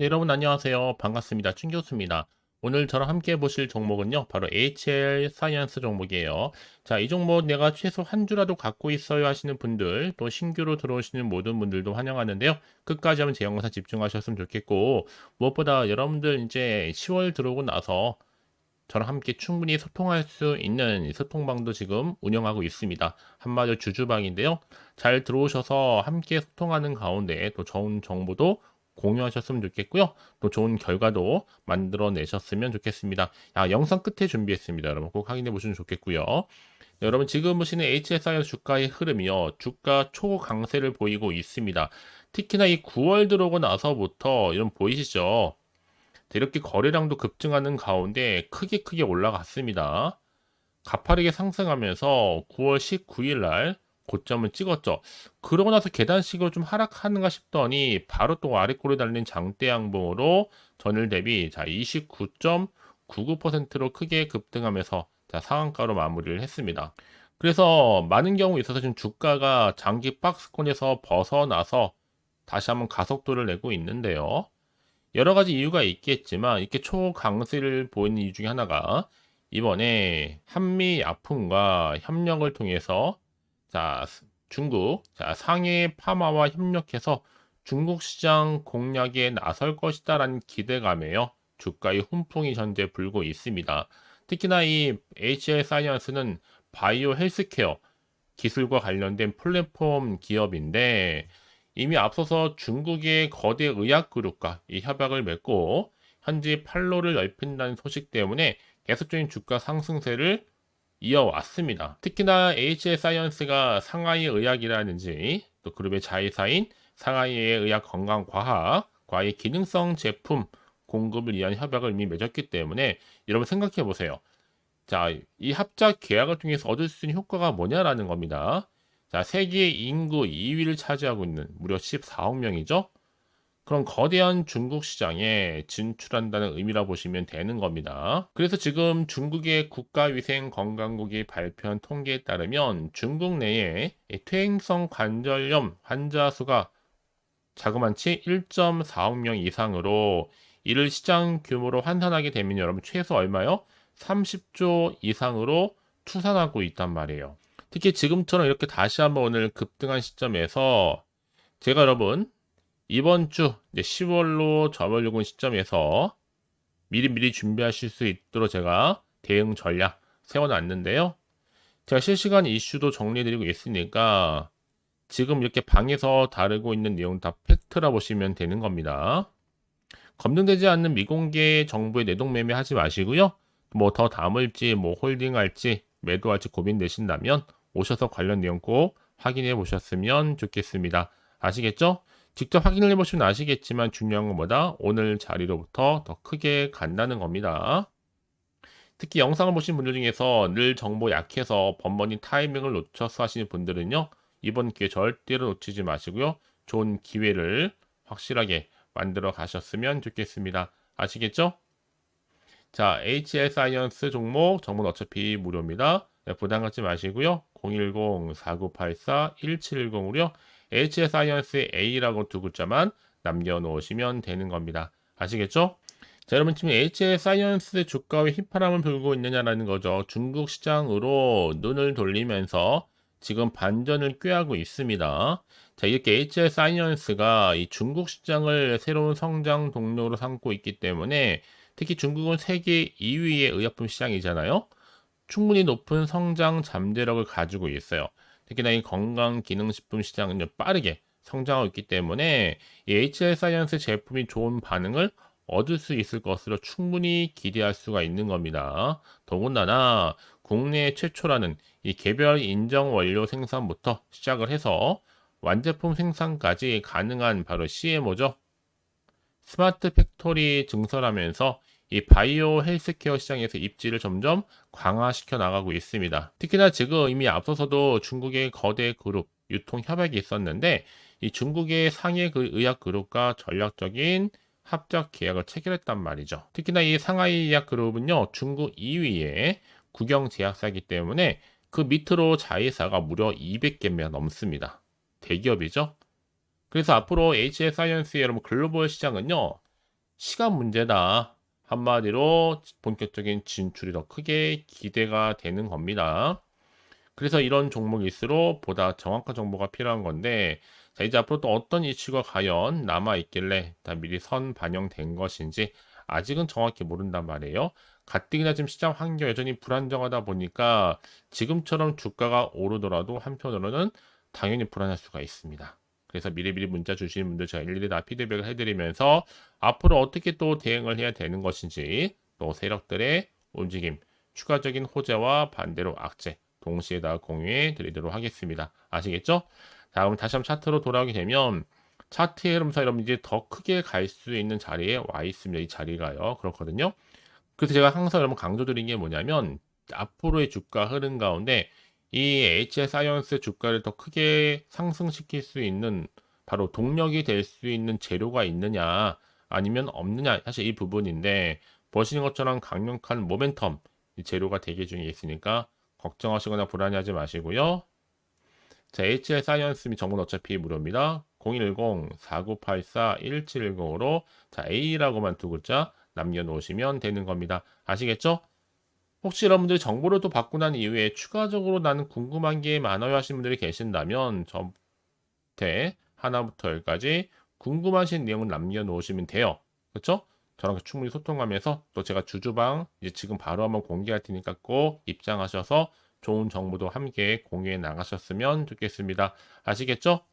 네, 여러분 안녕하세요. 반갑습니다. 춘 교수입니다. 오늘 저랑 함께 보실 종목은요. 바로 HL 사이언스 종목이에요. 자, 이 종목 내가 최소 한 주라도 갖고 있어요 하시는 분들, 또 신규로 들어오시는 모든 분들도 환영하는데요. 끝까지 한번 제 영상 집중하셨으면 좋겠고, 무엇보다 여러분들 이제 10월 들어오고 나서 저랑 함께 충분히 소통할 수 있는 소통방도 지금 운영하고 있습니다. 한마디로 주주방인데요. 잘 들어오셔서 함께 소통하는 가운데 또 좋은 정보도 공유하셨으면 좋겠고요. 또 좋은 결과도 만들어내셨으면 좋겠습니다. 아, 영상 끝에 준비했습니다. 여러분 꼭 확인해 보시면 좋겠고요. 네, 여러분 지금 보시는 HSI 주가의 흐름이요. 주가 초강세를 보이고 있습니다. 특히나 이 9월 들어오고 나서부터 이런 보이시죠? 이렇게 거래량도 급증하는 가운데 크게 크게 올라갔습니다. 가파르게 상승하면서 9월 19일 날 고점을 찍었죠. 그러고 나서 계단식으로 좀 하락하는가 싶더니 바로 또 아래 꼴에 달린 장대 양봉으로 전일 대비 자 29.99%로 크게 급등하면서 자 상한가로 마무리를 했습니다. 그래서 많은 경우 있어서 지금 주가가 장기 박스권에서 벗어나서 다시 한번 가속도를 내고 있는데요. 여러 가지 이유가 있겠지만 이렇게 초강세를 보이는 이유 중에 하나가 이번에 한미 아픔과 협력을 통해서 자, 중국, 자, 상해 파마와 협력해서 중국 시장 공략에 나설 것이다라는 기대감에요. 주가의 훈풍이 현재 불고 있습니다. 특히나 이 HL 사이언스는 바이오 헬스케어 기술과 관련된 플랫폼 기업인데 이미 앞서서 중국의 거대 의약 그룹과 이 협약을 맺고 현재 판로를 넓힌다는 소식 때문에 계속적인 주가 상승세를 이어왔습니다. 특히나 HL 사이언스가 상하이 의학이라든지 또 그룹의 자회사인 상하이의 의학 건강 과학과의 기능성 제품 공급을 위한 협약을 이미 맺었기 때문에 여러분 생각해 보세요. 자, 이 합작 계약을 통해서 얻을 수 있는 효과가 뭐냐라는 겁니다. 자, 세계 인구 2위를 차지하고 있는 무려 14억 명이죠. 그런 거대한 중국 시장에 진출한다는 의미라 보시면 되는 겁니다. 그래서 지금 중국의 국가위생건강국이 발표한 통계에 따르면 중국 내에 퇴행성 관절염 환자 수가 자그만치 1.4억 명 이상으로 이를 시장 규모로 환산하게 되면 여러분 최소 얼마요? 30조 이상으로 추산하고 있단 말이에요. 특히 지금처럼 이렇게 다시 한번 오늘 급등한 시점에서 제가 여러분 이번 주 10월로 접어들고 시점에서 미리 미리 준비하실 수 있도록 제가 대응 전략 세워놨는데요. 제가 실시간 이슈도 정리해드리고 있으니까 지금 이렇게 방에서 다루고 있는 내용 다 팩트라 보시면 되는 겁니다. 검증되지 않는 미공개 정보에 내동매매 하지 마시고요. 뭐 더 담을지 뭐 홀딩할지 매도할지 고민되신다면 오셔서 관련 내용 꼭 확인해 보셨으면 좋겠습니다. 아시겠죠? 직접 확인을 해보시면 아시겠지만 중요한 것보다 오늘 자리로부터 더 크게 간다는 겁니다. 특히 영상을 보신 분들 중에서 늘 정보 약해서 번번이 타이밍을 놓쳐서 하시는 분들은요. 이번 기회 절대로 놓치지 마시고요. 좋은 기회를 확실하게 만들어 가셨으면 좋겠습니다. 아시겠죠? 자, HL 사이언스 종목 정보는 어차피 무료입니다. 네, 부담 갖지 마시고요. 010-4984-1710으로요. HL 사이언스 A라고 두 글자만 남겨놓으시면 되는 겁니다. 아시겠죠? 자, 여러분 지금 HL 사이언스 주가의 휘파람을 불고 있느냐라는 거죠. 중국 시장으로 눈을 돌리면서 지금 반전을 꾀하고 있습니다. 자, 이렇게 HL 사이언스가 이 중국 시장을 새로운 성장 동력으로 삼고 있기 때문에 특히 중국은 세계 2위의 의약품 시장이잖아요. 충분히 높은 성장 잠재력을 가지고 있어요. 특히나 이 건강기능식품 시장은 빠르게 성장하고 있기 때문에 이 HL 사이언스 제품이 좋은 반응을 얻을 수 있을 것으로 충분히 기대할 수가 있는 겁니다. 더군다나 국내 최초라는 이 개별 인정 원료 생산부터 시작을 해서 완제품 생산까지 가능한 바로 CMO죠. 스마트 팩토리 증설하면서 이 바이오 헬스케어 시장에서 입지를 점점 강화시켜 나가고 있습니다. 특히나 지금 이미 앞서서도 중국의 거대 그룹 유통 협약이 있었는데 이 중국의 상해 그 의약 그룹과 전략적인 합작 계약을 체결했단 말이죠. 특히나 이 상하이 의약 그룹은요 중국 2위의 국영 제약사이기 때문에 그 밑으로 자회사가 무려 200개가 넘습니다. 대기업이죠. 그래서 앞으로 HS 사이언스의 여러분 글로벌 시장은요 시간 문제다. 한마디로 본격적인 진출이 더 크게 기대가 되는 겁니다. 그래서 이런 종목일수록 보다 정확한 정보가 필요한 건데, 자, 이제 앞으로 또 어떤 이슈가 과연 남아 있길래 다 미리 선 반영된 것인지 아직은 정확히 모른단 말이에요. 가뜩이나 지금 시장 환경 여전히 불안정하다 보니까 지금처럼 주가가 오르더라도 한편으로는 당연히 불안할 수가 있습니다. 그래서 미리미리 문자 주시는 분들 제가 일일이 다 피드백을 해드리면서 앞으로 어떻게 또 대응을 해야 되는 것인지 또 세력들의 움직임, 추가적인 호재와 반대로 악재 동시에 다 공유해 드리도록 하겠습니다. 아시겠죠? 자, 그럼 다시 한번 차트로 돌아오게 되면 차트의 흐름상 여러분 이제 더 크게 갈 수 있는 자리에 와 있습니다. 이 자리가요. 그렇거든요. 그래서 제가 항상 여러분 강조드린 게 뭐냐면 앞으로의 주가 흐름 가운데 이 HS 사이언스 주가를 더 크게 상승시킬 수 있는 바로 동력이 될 수 있는 재료가 있느냐 아니면 없느냐 사실 이 부분인데 보시는 것처럼 강력한 모멘텀 이 재료가 대기 중에 있으니까 걱정하시거나 불안해하지 마시고요. 자, HS 사이언스 및 정보는 어차피 무료입니다. 010-4984-1710으로 자, A라고만 두 글자 남겨놓으시면 되는 겁니다. 아시겠죠? 혹시 여러분들이 정보를 또 받고 난 이후에 추가적으로 나는 궁금한 게 많아요 하시는 분들이 계신다면 저한테 하나부터 열까지 궁금하신 내용을 남겨놓으시면 돼요. 그렇죠? 저랑 충분히 소통하면서 또 제가 주주방 이제 지금 바로 한번 공개할 테니까 꼭 입장하셔서 좋은 정보도 함께 공유해 나가셨으면 좋겠습니다. 아시겠죠?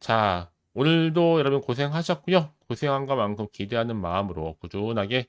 자, 오늘도 여러분 고생하셨고요. 고생한 것만큼 기대하는 마음으로 꾸준하게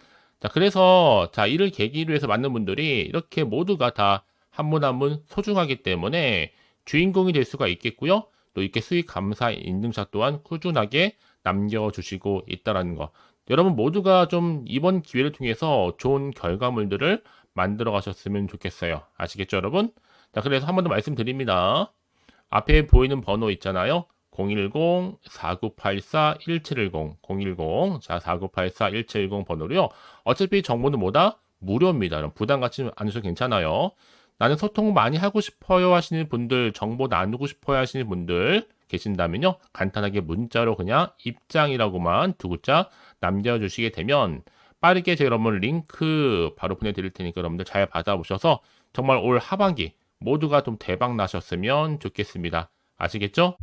자, 그래서 자, 이를 계기로 해서 많은 분들이 이렇게 모두가 다 한 분 한 분 소중하기 때문에 주인공이 될 수가 있겠고요. 또 이렇게 수익 감사 인증샷 또한 꾸준하게 남겨주시고 있다라는 거. 여러분 모두가 좀 이번 기회를 통해서 좋은 결과물들을 만들어 가셨으면 좋겠어요. 아시겠죠, 여러분? 자, 그래서 한 번 더 말씀드립니다. 앞에 보이는 번호 있잖아요. 010-4984-1710, 010, 자, 4984-1710 번호로요. 어차피 정보는 뭐다? 무료입니다. 부담 갖지 않으셔도 괜찮아요. 나는 소통 많이 하고 싶어요 하시는 분들, 정보 나누고 싶어요 하시는 분들 계신다면요. 간단하게 문자로 그냥 입장이라고만 두 글자 남겨주시게 되면 빠르게 제가 여러분 링크 바로 보내드릴 테니까 여러분들 잘 받아보셔서 정말 올 하반기 모두가 좀 대박 나셨으면 좋겠습니다. 아시겠죠?